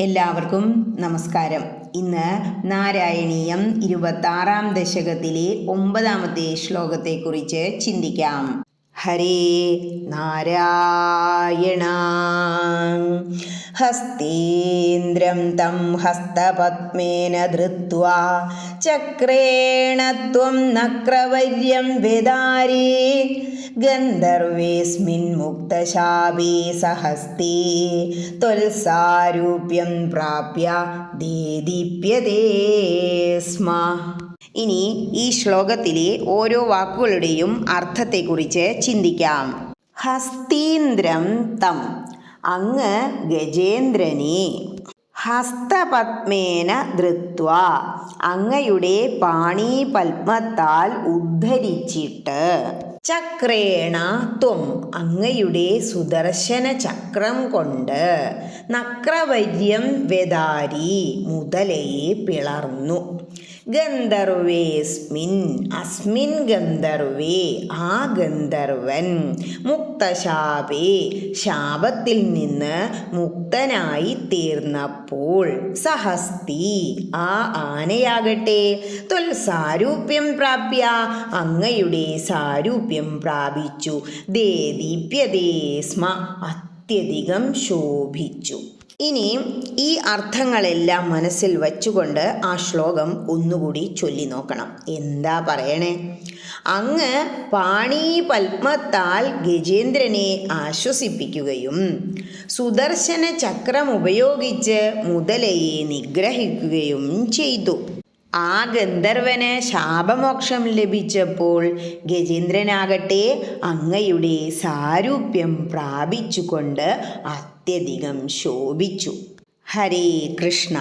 എല്ലാവർക്കും നമസ്കാരം. ഇന്ന് നാരായണീയം ഇരുപത്താറാം ദശകത്തിലെ ഒമ്പതാമത്തെ ശ്ലോകത്തെക്കുറിച്ച് ചിന്തിക്കാം. ഹരേ നാരായണ ഹസ്തേന്ദ്രം തം ഹസ്തപത്മേന ധൃത്വാ. ചക്രേണ ത്വം നക്രവര്യം വിദാരി. ഗന്ധർവേസ്മിൻ മുക്തശാപേ സഹസ്തേ. ത്വൽസാരൂപ്യം പ്രാപ്യ ദേദീപ്യതേ സ്മ. ഇനി ഈ ശ്ലോകത്തിലെ ഓരോ വാക്കുകളുടെയും അർത്ഥത്തെക്കുറിച്ച് ചിന്തിക്കാം. ഹസ്തീന്ദ്രം തം അങ്ങ് ഗജേന്ദ്രനെ. ഹസ്തപത്മേന ധൃത്വ. അങ്ങയുടെ പാണി പത്മത്താൽ ഉദ്ധരിച്ചിട്ട്. ചക്രേണ ത്വം. അങ്ങയുടെ സുദർശന ചക്രം കൊണ്ട്. നക്രവര്യം വെദാരി മുതലയെ പിളർന്നു. ഗന്ധർവേസ്മിൻ അസ്മിൻ ഗന്ധർവേ ആ ഗന്ധർവൻ മുക്തശാപേ ശാപത്തിൽ നിന്ന് മുക്തനായി തീർന്നപ്പോൾ സഹസ്തി ആ ആനയാകട്ടെ തൊൽ സാരൂപ്യം പ്രാപ്യ അങ്ങയുടെ സാരൂപ്യം പ്രാപിച്ചു ദേദീപ്യതേ സ്മ അത്യധികം ശോഭിച്ചു. ഇനി ഈ അർത്ഥങ്ങളെല്ലാം മനസ്സിൽ വച്ചുകൊണ്ട് ആ ശ്ലോകം ഒന്നുകൂടി ചൊല്ലി നോക്കണം. എന്താ പറയണേ? അങ്ങ് പാണി പത്മത്താൽ ഗജേന്ദ്രനെ ആശ്വസിപ്പിക്കുകയും സുദർശന ചക്രം ഉപയോഗിച്ച് മുതലയെ നിഗ്രഹിക്കുകയും ചെയ്തു. ആ ഗന്ധർവന് ശാപമോക്ഷം ലഭിച്ചപ്പോൾ ഗജേന്ദ്രനാകട്ടെ അങ്ങയുടെ സാരൂപ്യം പ്രാപിച്ചുകൊണ്ട് അത്യധികം ശോഭിച്ചു. ഹരേ കൃഷ്ണ.